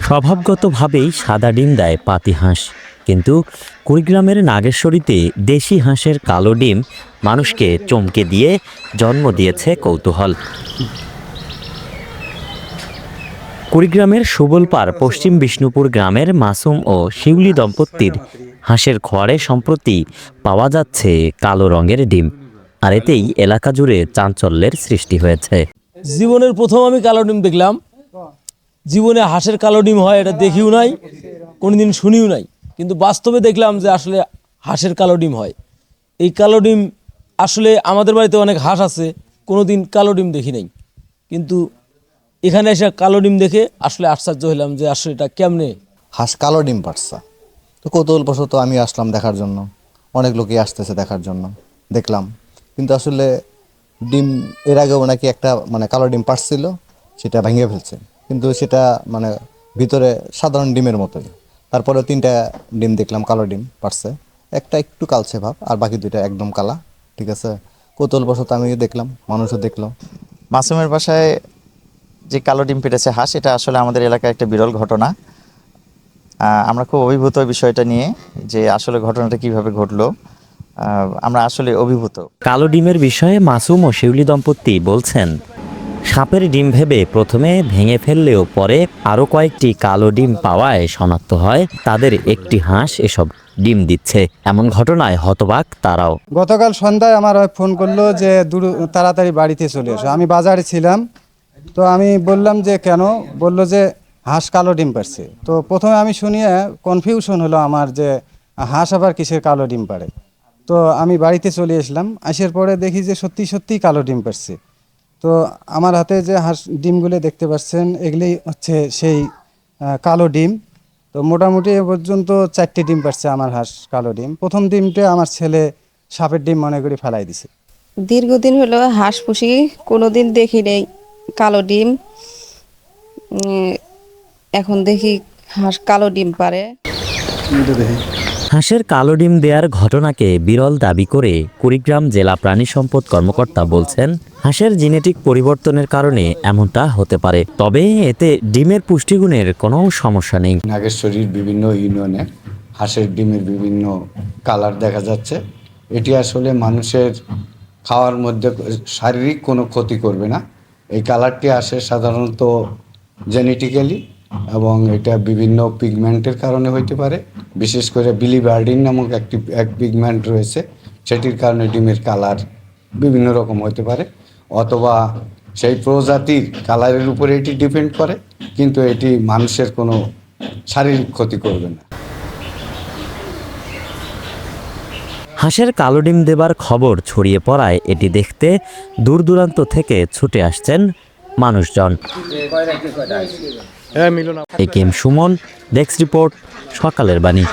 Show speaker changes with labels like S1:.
S1: স্বভাবগতভাবেই সাদা ডিম দেয় পাতি হাঁস। কিন্তু কুড়িগ্রামের নাগেশ্বরীতে দেশি হাঁসের কালো ডিম মানুষকে চমকে দিয়ে জন্ম দিয়েছে কৌতূহল। কুড়িগ্রামের সুবলপাড় পশ্চিম বিষ্ণুপুর গ্রামের মাসুম ও শিউলি দম্পতির হাঁসের খোয়ারে সম্প্রতি পাওয়া যাচ্ছে কালো রঙের ডিম। আর এতেই এলাকা জুড়ে চাঞ্চল্যের সৃষ্টি হয়েছে।
S2: জীবনের প্রথম আমি কালো ডিম দেখলাম। জীবনে হাঁসের কালো ডিম হয় এটা দেখিও নাই কোনোদিন শুনিও নাই। কিন্তু বাস্তবে দেখলাম যে আসলে হাঁসের কালো ডিম হয়। এই কালো ডিম আসলে আমাদের বাড়িতে অনেক হাঁস আছে কোনোদিন কালো ডিম দেখি নাই। কিন্তু এখানে এসে কালো ডিম দেখে আসলে আশ্চর্য হলাম যে আসলে এটা কেমনে?
S3: হাঁস কালো ডিম পাড়ছে তো কৌতূহলবশত আমি আসলাম দেখার জন্য। অনেক লোকই আসতেছে দেখার জন্য। দেখলাম। কিন্তু আসলে ডিম, এর আগেও নাকি একটা মানে কালো ডিম পাড়ছিল সেটা ভেঙে ফেলছে। কিন্তু সেটা মানে ভিতরে সাধারণ ডিমের মতোই। তারপরে তিনটা ডিম দেখলাম কালো ডিম পারছে একটা একটু কালছে ভাব, আর বাকি দুইটা একদম কালা, ঠিক আছে? কৌতূহলবশত আমি দেখলাম, মানুষও দেখল।
S4: মাসুমের বাসায় যে কালো ডিম পেটেছে হাঁস, এটা আসলে আমাদের এলাকায় একটা বিরল ঘটনা। আমরা খুব অভিভূত বিষয়টা নিয়ে যে আসলে ঘটনাটা কীভাবে ঘটলো। আমরা আসলে অভিভূত।
S1: কালো ডিমের বিষয়ে মাসুম ও শিউলি দম্পতি বলছেন সাপের ডিম ভেবে প্রথমে ভেঙে ফেললেও পরে আরও কয়েকটি কালো ডিম পাওয়ায় শনাক্ত হয় তাদের একটি হাঁস এসব ডিম দিচ্ছে। এমন ঘটনায় হতবাক তারাও।
S5: গতকাল সন্ধ্যায় আমার ফোন করল যে দূর তাড়াতাড়ি বাড়িতে চলে এসো। আমি বাজারে ছিলাম তো আমি বললাম যে কেন? বলল যে হাঁস কালো ডিম পারছে তো প্রথমে আমি শুনিয়ে কনফিউশন হলো আমার যে হাঁস আবার কিসের কালো ডিম পারে তো আমি বাড়িতে চলে আসলাম। আসার পরে দেখি যে সত্যি সত্যিই কালো ডিম পারছে তো আমার হাতে যে হাঁস ডিমগুলো দেখতে পাচ্ছেন এগুলি হচ্ছে সেই কালো ডিম। তো মোটামুটি এ পর্যন্ত চারটে ডিম পারছে আমার হাঁস কালো ডিম। প্রথম ডিমটা আমার ছেলে সাপের ডিম মনে করে ফেলাই দিছে।
S6: দীর্ঘদিন হলো হাঁস পুষি কোনোদিন দেখি নেই কালো ডিম। এখন দেখি হাঁস কালো ডিম পারে
S1: হাঁসের কালো ডিম দেওয়ার ঘটনাকে বিরল দাবি করে কুড়িগ্রাম জেলা প্রাণী সম্পদ কর্মকর্তা বলছেন, হাঁসের জেনেটিক পরিবর্তনের কারণে এমনটা হতে পারে। তবে এতে ডিমের পুষ্টিগুণের কোনো সমস্যা নেই।
S7: নাগেশ্বরীর বিভিন্ন ইউনিয়নে হাঁসের ডিমের বিভিন্ন কালার দেখা যাচ্ছে। এটি আসলে মানুষের খাওয়ার মধ্যে শারীরিক কোনো ক্ষতি করবে না। এই কালারটি আসে সাধারণত জেনেটিক্যালি। এবং এটা বিভিন্ন পিগমেন্টের কারণে হইতে পারে। বিশেষ করে বিলিবার্ডিন নামক একটি, এক পিগমেন্ট রয়েছে, সেটির কারণে ডিমের কালার বিভিন্ন রকম হতে পারে। অথবা সেই প্রজাতির কালারের উপরে এটি ডিপেন্ড করে, কিন্তু এটি মানুষের কোনো শারীরিক ক্ষতি করবে না।
S1: হাঁসের কালো ডিম দেবার খবর ছড়িয়ে পড়ায় এটি দেখতে দূর দূরান্ত থেকে ছুটে আসছেন মানুষজন। A K M Suman desk report সকালের বাণী।